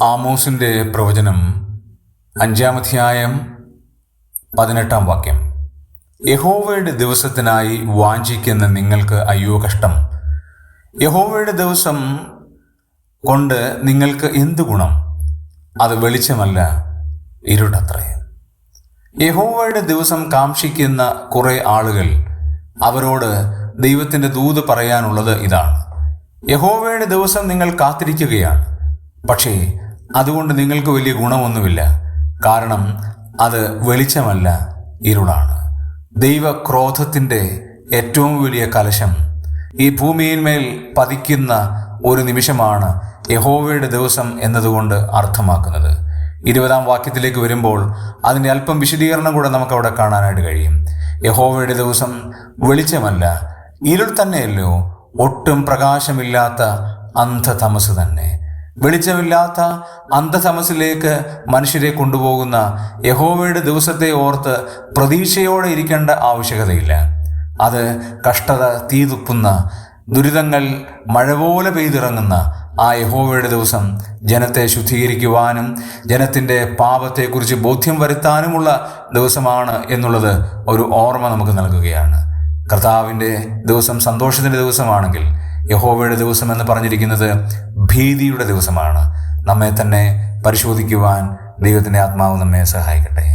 ആമോസിന്റെ പ്രവചനം അഞ്ചാമധ്യായം പതിനെട്ടാം വാക്യം. യഹോവയുടെ ദിവസത്തിനായി വാഞ്ചിക്കുന്ന നിങ്ങൾക്ക് അയ്യോ കഷ്ടം. യഹോവയുടെ ദിവസം കൊണ്ട് നിങ്ങൾക്ക് എന്ത് ഗുണം? അത് വെളിച്ചമല്ല ഇരുട്ടത്രേ. യഹോവയുടെ ദിവസം കാക്ഷിക്കുന്ന കുറേ ആളുകൾ അവരോട് ദൈവത്തിന്റെ ദൂത് പറയാനുള്ളത് ഇതാണ്. യഹോവയുടെ ദിവസം നിങ്ങൾ കാത്തിരിക്കുകയാണ്. പക്ഷേ അതുകൊണ്ട് നിങ്ങൾക്ക് വലിയ ഗുണമൊന്നുമില്ല. കാരണം അത് വെളിച്ചമല്ല ഇരുളാണ്. ദൈവക്രോധത്തിന്റെ ഏറ്റവും വലിയ കലശം ഈ ഭൂമിയിന്മേൽ പതിക്കുന്ന ഒരു നിമിഷമാണ് യഹോവയുടെ ദിവസം എന്നതുകൊണ്ട് അർത്ഥമാക്കുന്നത്. ഇരുപതാം വാക്യത്തിലേക്ക് വരുമ്പോൾ അതിന്റെ അല്പം വിശദീകരണം കൂടെ നമുക്ക് അവിടെ കാണാനായിട്ട് കഴിയും. യഹോവയുടെ ദിവസം വെളിച്ചമല്ല ഇരുൾ തന്നെയല്ലോ ഒട്ടും പ്രകാശമില്ലാത്ത അന്ധതമസ് തന്നെ. വെളിച്ചമില്ലാത്ത അന്ധതമസിലേക്ക് മനുഷ്യരെ കൊണ്ടുപോകുന്ന യഹോവയുടെ ദിവസത്തെ ഓർത്ത് പ്രതീക്ഷയോടെ ഇരിക്കേണ്ട ആവശ്യകതയില്ല. അത് കഷ്ടത തീതുപ്പുന്ന ദുരിതങ്ങൾ മഴ പോലെ പെയ്തിറങ്ങുന്ന ആ യഹോവയുടെ ദിവസം ജനത്തെ ശുദ്ധീകരിക്കുവാനും ജനത്തിന്റെ പാപത്തെക്കുറിച്ച് ബോധ്യം വരുത്താനുമുള്ള ദിവസമാണ് എന്നുള്ളത് ഒരു ഓർമ്മ നമുക്ക് നൽകുകയാണ്. കർത്താവിന്റെ ദിവസം സന്തോഷത്തിന്റെ ദിവസമാണെങ്കിൽ യഹോവയുടെ ദിവസം എന്ന് പറഞ്ഞിരിക്കുന്നത് ഭീതിയുടെ ദിവസമാണ്. നമ്മെ തന്നെ പരിശോധിക്കുവാൻ ദൈവത്തിന്റെ ആത്മാവ് നമ്മെ സഹായിക്കട്ടെ.